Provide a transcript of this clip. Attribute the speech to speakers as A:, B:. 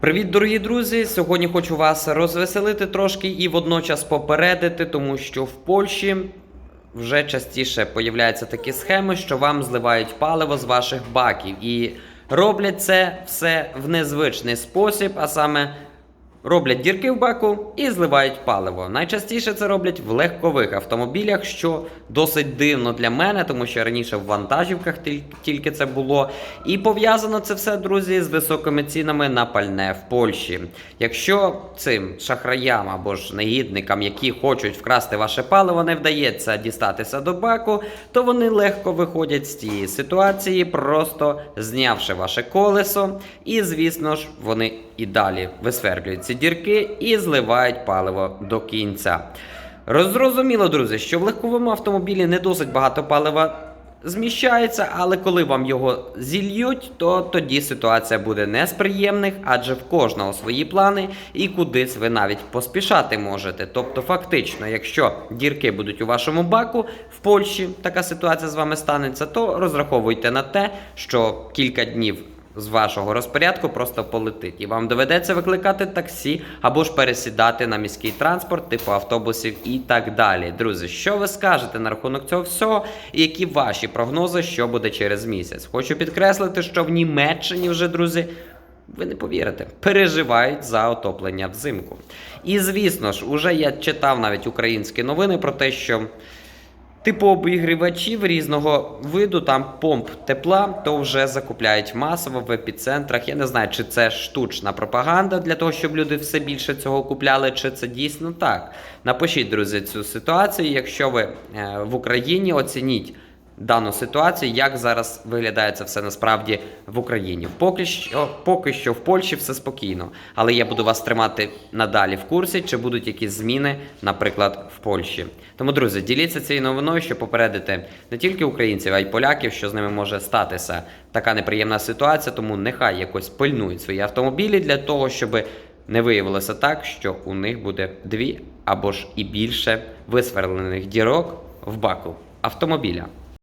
A: Привіт, дорогі друзі! Сьогодні хочу вас розвеселити трошки і водночас попередити, тому що в Польщі вже частіше появляються такі схеми, що вам зливають паливо з ваших баків. І роблять це все в незвичний спосіб, а саме роблять дірки в баку і зливають паливо. Найчастіше це роблять в легкових автомобілях, що досить дивно для мене, тому що раніше в вантажівках тільки це було. І пов'язано це все, друзі, з високими цінами на пальне в Польщі. Якщо цим шахраям або ж негідникам, які хочуть вкрасти ваше паливо, не вдається дістатися до баку, то вони легко виходять з цієї ситуації, просто знявши ваше колесо, і, звісно ж, вони і далі висвердлюють ці дірки і зливають паливо до кінця. Роззрозуміло, друзі, що в легковому автомобілі не досить багато палива зміщається, але коли вам його зільють, то тоді ситуація буде не з приємних, адже в кожного свої плани і кудись ви навіть поспішати можете. Тобто, фактично, якщо дірки будуть у вашому баку в Польщі, така ситуація з вами станеться, то розраховуйте на те, що кілька днів з вашого розпорядку просто полетить, і вам доведеться викликати таксі або ж пересідати на міський транспорт, типу автобусів і так далі. Друзі, що ви скажете на рахунок цього всього, і які ваші прогнози, що буде через місяць? Хочу підкреслити, що в Німеччині вже, друзі. Ви не повірите, переживають за отоплення взимку. І звісно ж, уже я читав навіть українські новини про те, що Типу обігрівачів різного виду, там помп тепла, то вже закупляють масово в епіцентрах. Я не знаю, чи це штучна пропаганда для того, щоб люди все більше цього купляли, чи це дійсно так. Напишіть, друзі, цю ситуацію. Якщо ви е, в Україні оцініть дану ситуацію, як зараз виглядає це все насправді в Україні. Поки що, поки що в Польщі все спокійно, але я буду вас тримати надалі в курсі, чи будуть якісь зміни, наприклад, в Польщі. Тому, друзі, діліться цією новиною, щоб попередити не тільки українців, а й поляків, що з ними може статися така неприємна ситуація. Тому нехай якось пильнують свої автомобілі для того, щоб не виявилося так, що у них буде дві або ж і більше висверлених дірок в баку автомобіля.